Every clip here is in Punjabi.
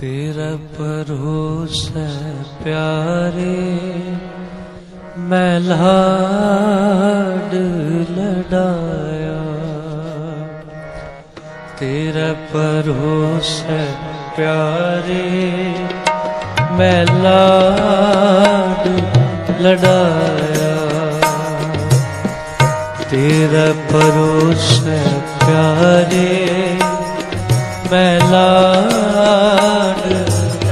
ਤੇਰਾ ਭਰੋਸਾ ਪਿਆਰੇ, ਮੈਂ ਲਾਡ ਲਡਾਇਆ ਤੇਰਾ ਭਰੋਸਾ ਪਿਆਰੇ, ਮੈਂ ਲਾਡ ਲਡਾਇਆ ਤੇਰਾ ਭਰੋਸਾ ਪਿਆਰੇ ਮੈਂ ਲਾਡ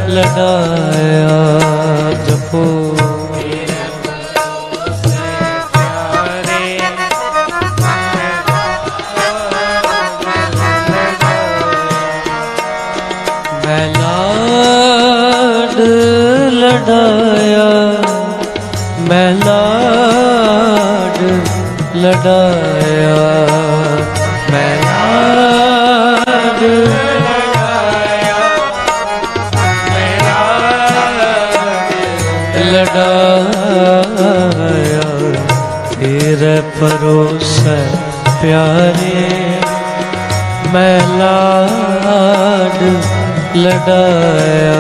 ਲਡਾਇਆ ਜਪੋ। ਮੈਂ ਲਾਡ ਲਡਾਇਆ ਮੈਂ ਲਡਾਇਆ ਤੇਰੇ ਪਰੋਸੈ ਪਿਆਰੇ ਮੈਂ ਲਾਡ ਲਡਾਇਆ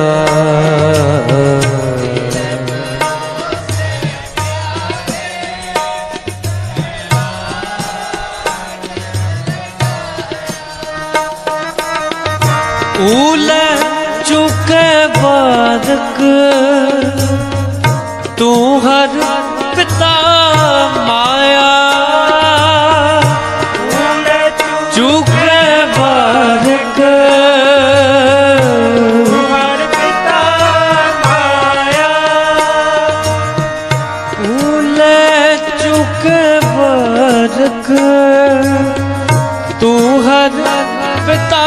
ਉਲੇ ਚੁਕੇ ਬਾਦਕ ਤੂੰ ਹਰ ਪਿਤਾ ਮਾਇਆ। ਉਲੇ ਚੁਕੇ ਬਾਦਕ ਹਰ ਪਿਤਾ ਮਾਇਆ ਉਲੇ ਚੁਕੇ ਬਾਦਕ ਤੂੰ ਹਰ ਪਿਤਾ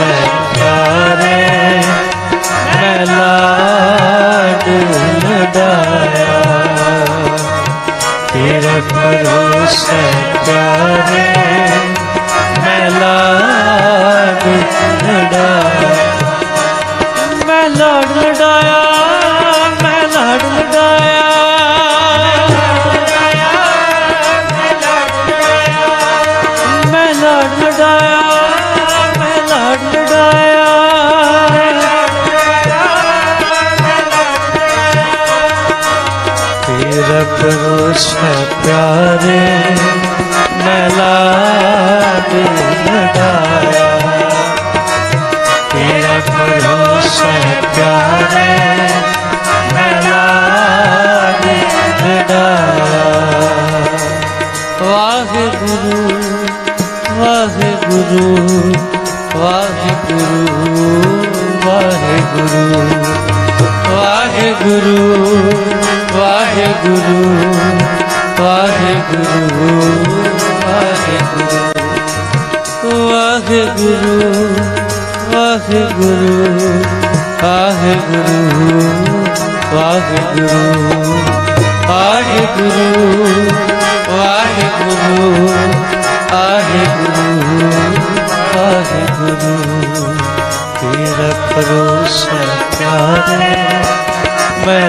ਸੰਸਾਰੇ ਮੈਂ ਲਾਡ ਲਡਾਇਆ ਤੇਰਾ ਕਰੋ ਸੇ ਪਿਆਰੇ पुरुष है प्यारे मला लगाया तेरा पुरुष है प्यारे मला लगाया वाह गुरु वाह गुरु वाह गुरु वाह गुरु वाह गुरु ਵਾਹਿਗੁਰੂ ਵਾਹਿਗੁਰੂ ਵਾਹਿਗੁਰੂ ਵਾਹਿਗੁਰੂ ਵਾਹਿਗੁਰੂ ਵਾਹਿਗੁਰੂ ਵਾਹਿਗੁਰੂ ਵਾਹਿਗੁਰੂ ਵਾਹਿਗੁਰੂ ਵਾਹਿਗੁਰੂ ਵਾਹਿਗੁਰੂ ਤੇਰਾ ਭਰੋਸਾ ਪਿਆਰੇ ਮੈਂ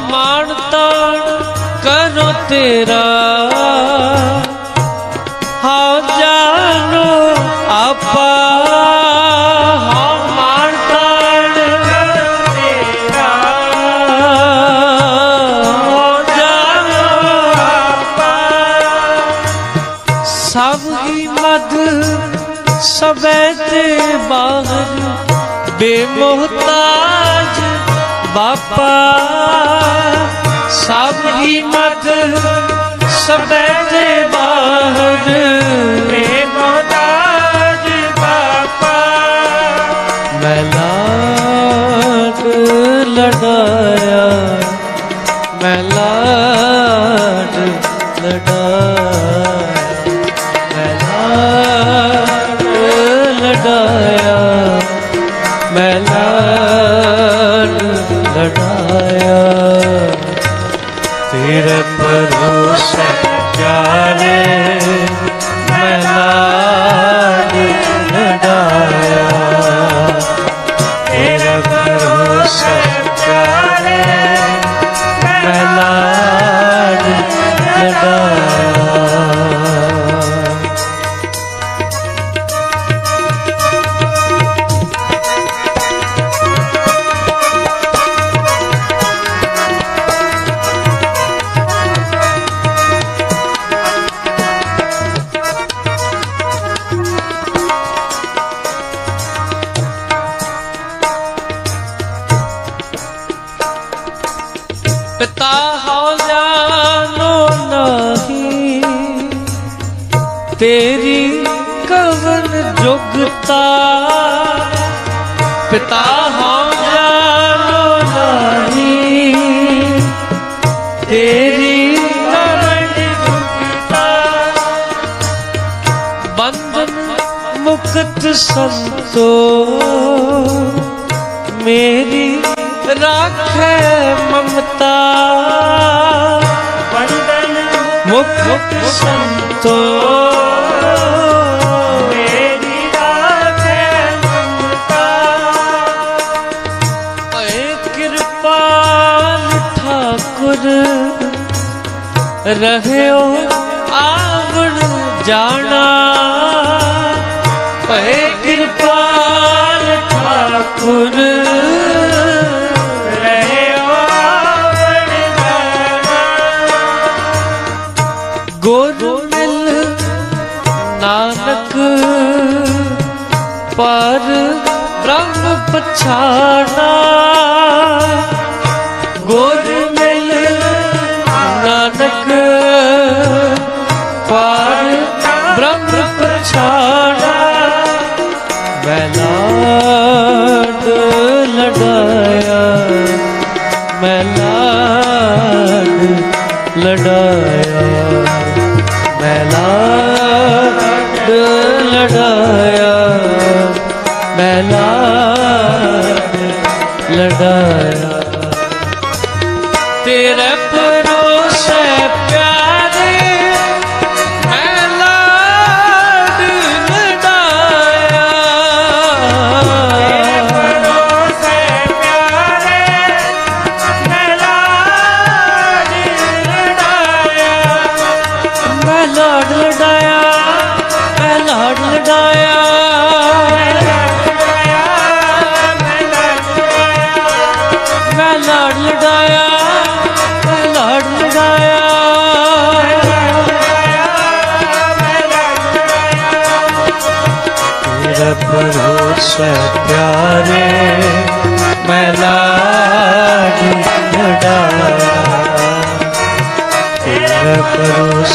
ਮਾਣ ਤਾਣ ਕਰੋ ਤੇਰਾ। ਹਾਉ ਜਾਨੋ ਆਪਾ। ਹਾਉ ਮਾਣ ਤਾਣ ਕਰੋ ਤੇਰਾ। ਹਾਉ ਜਾਨੋ ਆਪਾ। ਸਭ ਹੀ ਮਦ ਸਭੈ ਤੇ ਬਾਹਰ ਬੇਮੁਹਤਾਜ ਬਾਪਾ ਸਭ ਹੀ ਮਤ ਸਬੈ ਤੇਰੀ ਕਵਨ ਜੁਗਤਾ। ਪਿਤਾ ਹੋ ਜਾਨੋ ਨਹੀਂ। ਤੇਰੀ ਕਵਨ ਜੁਗਤਾ। ਬੰਧਨ ਮੁਕਤ ਸੰਤੋ। ਮੇਰੀ ਰਾਖੇ ਮਮਤਾ। ਬੰਧਨ ਮੁਕਤ ਸੰਤੋ। ਰਹਿਓ ਆਵਣ ਜਾਣਾ। ਏ ਕਿਰਪਾਲ ਠਾਕੁਰ। ਰਹਿਓ ਗੁਰ ਮਿਲ ਨਾਨਕ ਪਰ ਬ੍ਰਹਮ ਪਛਾਣਾ। ਮੈਂ ਲਾਡ ਲੜਾਇਆ ਮੈਂ ਲਾਡ ਲੜਾਇਆ ਮੈਂ ਲਾਡ ਲੜਾਇਆ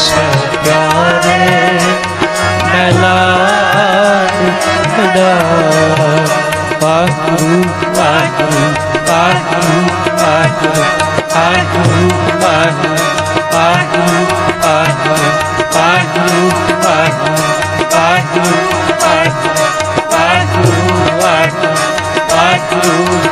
ਭਰੋਸਾ ਪਿਆਰੇ ਮੈਂ ਲਾਡ ਲੜਾਇਆ ਵਾਹਿਗੁਰੂ ਵਾਹਿਗੁਰੂ ਵਾਹਿਗੁਰੂ ਵਾਹਿਗੁਰੂ ਵਾਹਿਗੁਰੂ ਵਾਹਿਗੁਰੂ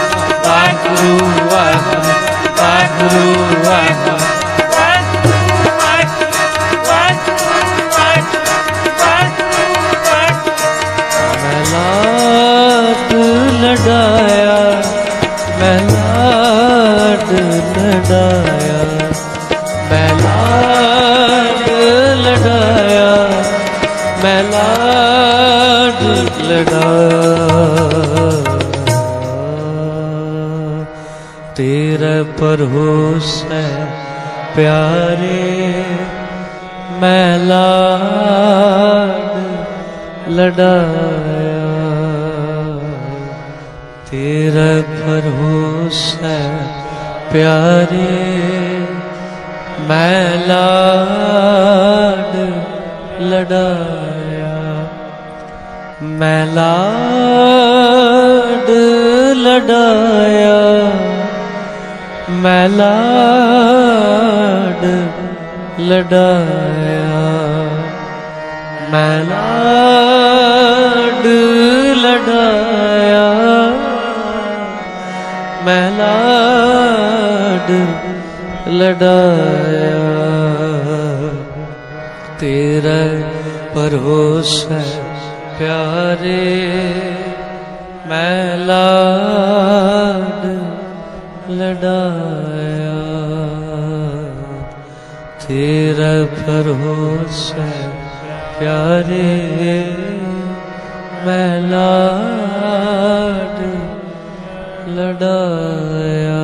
ਵਾਹਿਗੁਰੂ ਵਾਹਿਗੁਰੂ ਵਾਹਿਗੁਰੂ ਵਾਹਿਗੁਰੂ ਮੈਂ ਮੈਂ ਲਾਡ ਲਡਾਇਆ ਮੈਂ ਲਾਡ ਲਡਾਇਆ ਮੈਂ ਲਾਡ ਲਡਾਇਆ ਤੇਰੇ ਪਰ ਹੋਸੈ ਪਿਆਰੇ ਮੈਂ ਲਾਡ ਲੜਾਇਆ। ਤੇਰੇ ਪਰ ਹੋਸੈ ਪਿਆਰੇ ਮੈਂ ਲਾਡ ਲੜਾਇਆ। ਮੈਂ ਲਾਡ ਮੈਂ ਲਾਡ ਲਡਾਇਆ ਮੈਂ ਲਾਡ ਲਡਾਇਆ ਮੈਂ ਲਾਡ ਲਡਾਇਆ ਤੇਰਾ ਭਰੋਸਾ ਪਿਆਰੇ ਮੈਂ ਲਾਡ ਲੜਾਇਆ। ਤੇਰਾ ਫਰੋਸ਼ ਪਿਆਰੇ ਮੈਂ ਲਾਡ ਲੜਾਇਆ।